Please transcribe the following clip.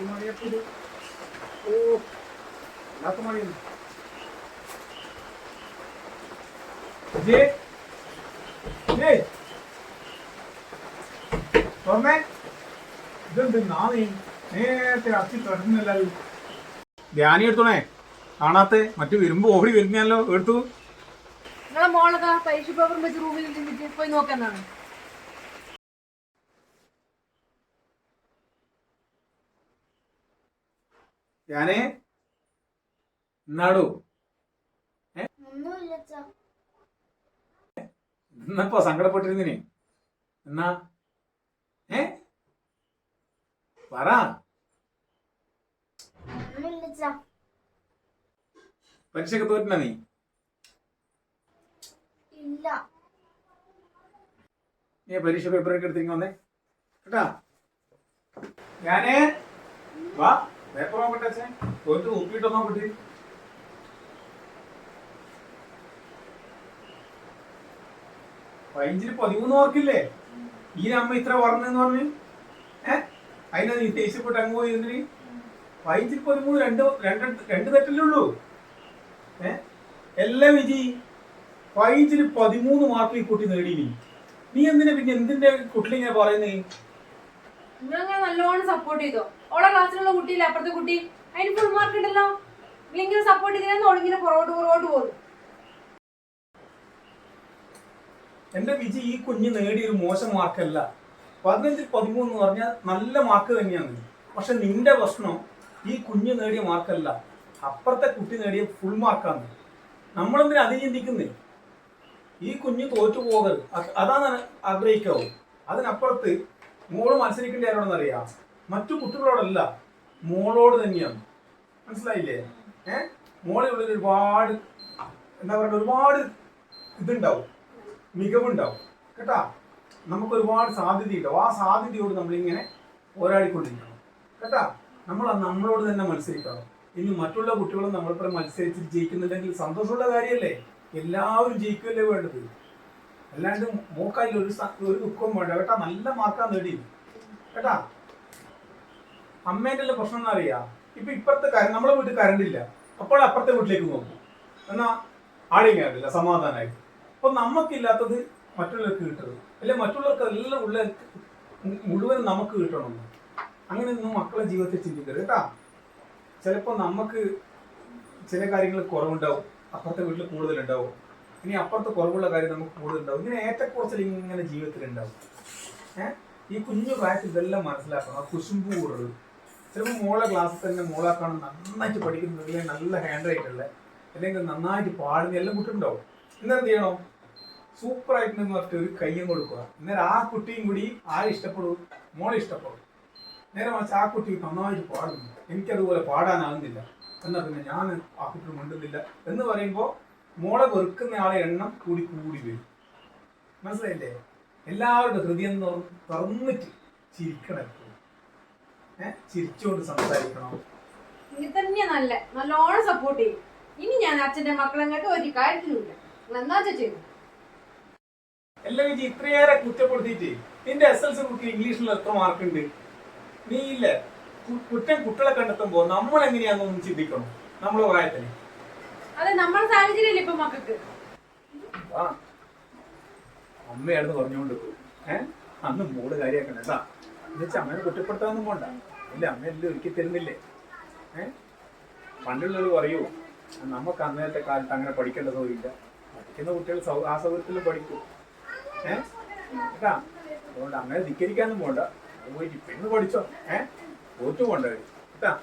ഇത് ഓ വല്ലാത്ത മഴയാണ് വിജയ് വിജയ് തുറന്നേ ഇതെന്ത് നാളെ നേരത്തെ അത്തി കിടക്കുന്നില്ലല്ലോ ധ്യാനി എടുത്തോണേ? കാണാത്ത മറ്റു വരുമ്പോ ഓടി വരുന്നല്ലോ എടുത്തു നിങ്ങളെ മോളതാ പൈസ പേപ്പർ വെച്ച് റൂമിൽ നിന്നിട്ട് പോയി നോക്കാന്നാണ് ധ്യാനേ നടു. എന്നപ്പോ സങ്കടപ്പെട്ടിരുന്നിനെ. എന്നാ? ഏ? പറ. പരീക്ഷയൊക്കെ തോറ്റിനാ നീ? ഇല്ല. നീ പരീക്ഷ പേപ്പറൊക്കെ എടുത്തിരിക്കും വന്നേ. കേട്ടാ? ഞാനേ വാ. പേപ്പർ നോക്കട്ടെ അച്ഛൻ തോറ്റ് ഉപ്പിട്ടോ നോക്കട്ടെ പതിനഞ്ചിന് പതിമൂന്ന് മാർക്കില്ലേ? ഈ അമ്മ ഇത്ര പറഞ്ഞെന്ന് പറഞ്ഞു? ഏഹ് അതിനാ നീ ദേഷ്യപ്പെട്ട് അങ്ങ് പോയി എന്തിന്? പതിനഞ്ചിന് പതിമൂന്ന് രണ്ട് രണ്ട് രണ്ട് തെറ്റല്ലേ ഉള്ളൂ? ഏഹ് എല്ലാം വിജി പതിനഞ്ചിന് പതിമൂന്ന് മാർക്ക് ഈ കുട്ടി നേടി നീ എന്തിനാ പിന്നെ എന്തിന്റെ കുട്ടിലിങ്ങനെ പറയുന്നേ? നിങ്ങളങ്ങനെ നല്ലോണം സപ്പോർട്ട് ചെയ്തോ? ഓളെ ക്ലാസ്സിലുള്ള കുട്ടിയില്ല അപ്പുറത്തെ കുട്ടി? അതിന് ഫുൾ മാർക്ക് ഉണ്ടല്ലോ. നിങ്ങളിങ്ങനെ സപ്പോർട്ട് ചെയ്തില്ലെന്ന് ഓളിങ്ങനെ പുറകോട്ട് പുറകോട്ട് പോകും എന്റെ വിജി ഈ കുഞ്ഞ് നേടിയ ഒരു മോശം മാർക്കല്ല പതിനഞ്ചിൽ പതിമൂന്ന് പറഞ്ഞാൽ നല്ല മാർക്ക് തന്നെയാണ്. പക്ഷെ നിന്റെ പ്രശ്നം ഈ കുഞ്ഞ് നേടിയ മാർക്കല്ല അപ്പുറത്തെ കുട്ടി നേടിയ ഫുൾ മാർക്കാണ് നമ്മളെന്തിനാ അത് ചിന്തിക്കുന്നേ? ഈ കുഞ്ഞ് തോറ്റു പോകരുത് അത് അതാണ് ആഗ്രഹിക്കാവൂ. അതിനപ്പുറത്ത് മോൾ മത്സരിക്കേണ്ട ആരോടെന്ന് അറിയാം? മറ്റു കുട്ടികളോടല്ല. മോളോട് തന്നെയാണ്. മനസ്സിലായില്ലേ? ഏഹ് മോളെ ഉള്ളിൽ ഒരുപാട് എന്താ പറയുക ഒരുപാട് ഇതുണ്ടാവും. മികവുണ്ടാവും. കേട്ടാ? നമുക്ക് ഒരുപാട് സാധ്യതയുണ്ടാവും. ആ സാധ്യതയോട് നമ്മളിങ്ങനെ പോരാടിക്കൊണ്ടിരിക്കണം. കേട്ടാ? നമ്മൾ നമ്മളോട് തന്നെ മത്സരിക്കണം. ഇനി മറ്റുള്ള കുട്ടികളും നമ്മളിപ്പോൾ മത്സരിച്ച് ജയിക്കുന്നുണ്ടെങ്കിൽ സന്തോഷമുള്ള കാര്യമല്ലേ? എല്ലാവരും ജയിക്കുകയല്ലേ വേണ്ടത്? അല്ലാണ്ട് മോക്കായി ഒരു ഒരു ദുഃഖവും വേണ്ട. കേട്ടാ നല്ല മാർക്കാ നേടി. കേട്ടാ? അമ്മേന്റെ പ്രശ്നം എന്താ അറിയാ? ഇപ്പൊ ഇപ്പുറത്തെ കരണ്ട് നമ്മളെ വീട്ടിൽ കറണ്ട് ഇല്ല. അപ്പോൾ അപ്പുറത്തെ വീട്ടിലേക്ക് നോക്കും. എന്നാ ആടെയും കറണ്ടില്ല സമാധാനമായിട്ട് അപ്പൊ നമുക്കില്ലാത്തത് മറ്റുള്ളവർക്ക് കിട്ടരുത്. അല്ലെ മറ്റുള്ളവർക്ക് എല്ലാം ഉള്ള മുഴുവൻ നമുക്ക് കിട്ടണം. അങ്ങനെയൊന്നും മക്കളെ ജീവിതത്തിൽ ചിന്തിക്കരുത്. കേട്ടാ? ചിലപ്പോൾ നമുക്ക് ചില കാര്യങ്ങൾ കുറവുണ്ടാവും. അപ്പുറത്തെ വീട്ടിൽ കൂടുതലുണ്ടാവും. ഇനി അപ്പുറത്ത് കുറവുള്ള കാര്യം നമുക്ക് കൂടുതലുണ്ടാവും. ഇങ്ങനെ ഏറ്റക്കുറച്ചിൽ ഇങ്ങനെ ജീവിതത്തിൽ ഉണ്ടാവും ഏഹ് ഈ കുഞ്ഞു പ്രായത്തിൽ ഇതെല്ലാം മനസ്സിലാക്കണം. ആ കുശുമ്പ് കൂടുതൽ. ചിലപ്പോൾ മോളെ ക്ലാസ്സിൽ തന്നെ മോളാക്കാണ് നന്നായിട്ട് പഠിക്കുന്നത് അല്ലെങ്കിൽ നല്ല ഹാൻഡ് റൈറ്റ് ഉള്ള അല്ലെങ്കിൽ നന്നായിട്ട് പാടുന്ന എല്ലാം കുട്ടിയുണ്ടാവും ഇന്നെന്ത് ചെയ്യണം? സൂപ്പർ ആയിട്ടുണ്ടെന്ന് പറഞ്ഞിട്ട് ഒരു കയ്യും കൊടുക്കുക. അന്നേരം ആ കുട്ടിയും കൂടി ആരെ ഇഷ്ടപ്പെടും? മോളെ ഇഷ്ടപ്പെടും. നേരെ മറിച്ച് ആ കുട്ടി നന്നായിട്ട് പാടുന്നു എനിക്കതുപോലെ പാടാനാകുന്നില്ല. എന്നാൽ പിന്നെ ഞാൻ ആ കുട്ടി മിണ്ടുന്നില്ല എന്ന് പറയുമ്പോൾ മോളെ വെറുക്കുന്ന ആളെ എണ്ണം കൂടി കൂടി വരും. മനസ്സിലായില്ലേ? എല്ലാവരുടെ ഹൃദയം തുറ- തുറന്നിട്ട് ചിരിക്കണം എപ്പോഴും. ഏഹ് ചിരിച്ചുകൊണ്ട് സംസാരിക്കണം. ഇനി തന്നെ നല്ല നല്ലോണം സപ്പോർട്ട് ചെയ്യും. ഇനി ഞാൻ അച്ഛന്റെ മക്കളെങ്ങോട്ട് ഒരു കാര്യത്തിലുമില്ല. നന്നാച്ച ചെയ്തു എല്ലാം വിജി ഇത്രയേറെ കുറ്റപ്പെടുത്തിയിട്ട് നിന്റെ എസ് എൽ സി കുട്ടി ഇംഗ്ലീഷിൽ എത്ര മാർക്കുണ്ട് നീ ഇല്ല കുറ്റം കുട്ടികളെ കണ്ടെത്തുമ്പോ നമ്മൾ എങ്ങനെയാണെന്നൊന്ന് ചിന്തിക്കണം. നമ്മളെ പ്രായത്തിന് അതെ നമ്മുടെ സാഹചര്യമില്ല ഇപ്പൊ മക്കൾക്ക്? അമ്മയാണെന്ന് പറഞ്ഞുകൊണ്ട് ഏഹ് അന്ന് മോൾ കാര്യമാക്കണം. കേട്ടാ എന്നുവെച്ചാൽ അമ്മനെ കുറ്റപ്പെടുത്താനൊന്നും പോണ്ട. ഇല്ല അമ്മ എല്ലാം ഒരുക്കി തരുന്നില്ലേ? ഏഹ് പണ്ടുള്ളവർ പറയൂ നമുക്ക് അന്നത്തെ കാലത്ത് അങ്ങനെ പഠിക്കേണ്ട സൗകര്യമില്ല. പഠിക്കുന്ന കുട്ടികൾ സൗ ആ സൗകര്യത്തിലും പഠിക്കും. ഏഹ് കേട്ടാ? അതുകൊണ്ട് അങ്ങനെ ധിക്കരിക്കാനും പോണ്ട. അത് പോയിട്ട് പെണ്ണ് പഠിച്ചോ? ഏഹ് തോറ്റു പോണ്ടവര്